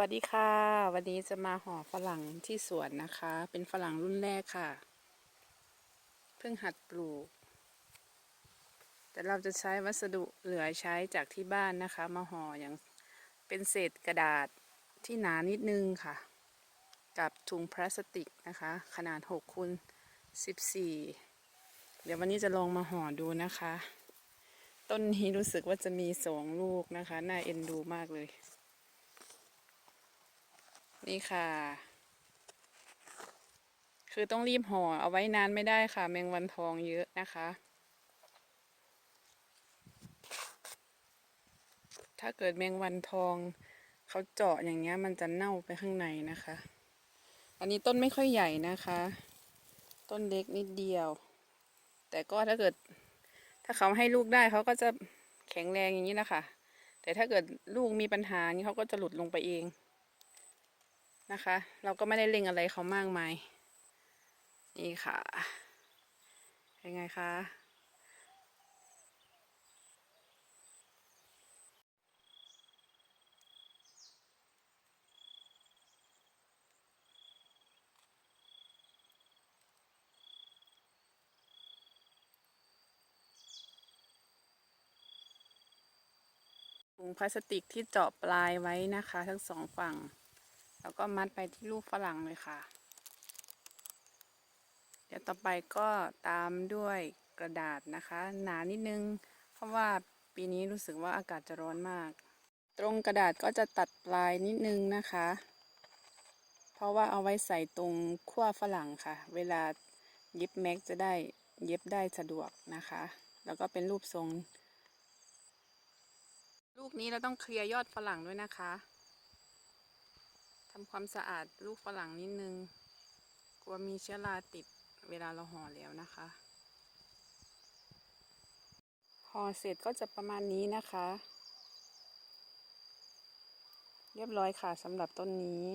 วัสดีค่ะ วันนี้จะมาห่อฝรั่งที่สวนนะคะ เป็นฝรั่งรุ่นแรกค่ะ เพิ่งหัดปลูก แต่เราจะใช้วัสดุเหลือใช้จากที่บ้านนะคะ มาห่ออย่างเป็นเศษกระดาษที่หนานิดนึงค่ะ กับถุงพลาสติกนะคะ ขนาด6คูณ14 เดี๋ยววันนี้จะลองมาห่อดูนะคะ ต้นนี้รู้สึกว่าจะมีสองลูกนะคะ น่าเอ็นดูมากเลย นี่ค่ะ คือต้องรีบห่อเอาไว้นานไม่ได้ค่ะ แมงวันทองเยอะนะคะ ถ้าเกิดแมงวันทองเขาเจาะอย่างเงี้ยมันจะเน่าไปข้างในนะคะ อันนี้ต้นไม่ค่อยใหญ่นะคะ ต้นเล็กนิดเดียว แต่ก็ถ้าเกิด ถ้าเขาให้ลูกได้เขาก็จะแข็งแรงอย่างนี้นะคะ แต่ถ้าเกิดลูกมีปัญหานี้เขาก็จะหลุดลงไปเอง นะคะ เราก็ไม่ได้เล็งอะไรเขามากมาย นี่ค่ะเป็นไงคะถุงพลาสติกที่เจาะปลายไว้นะคะ ทั้งสองฝั่ง แล้วก็มัดไปที่ลูกฝรั่งเลยค่ะ เดี๋ยวต่อไปก็ตามด้วยกระดาษนะคะ หนานิดนึง เพราะว่าปีนี้รู้สึกว่าอากาศจะร้อนมาก ตรงกระดาษก็จะตัดปลายนิดนึงนะคะ เพราะว่าเอาไว้ใส่ตรงขั้วฝรั่งค่ะ เวลาเย็บแม็กจะได้เย็บได้สะดวกนะคะ แล้วก็เป็นรูปทรง ลูกนี้เราต้องเคลียร์ยอดฝรั่งด้วยนะคะ ทำความสะอาดลูกฝรั่งนิดนึง กลัวมีเชื้อราติดเวลาเราห่อแล้วนะคะห่อเสร็จก็จะประมาณนี้นะคะ เรียบร้อยค่ะสำหรับต้นนี้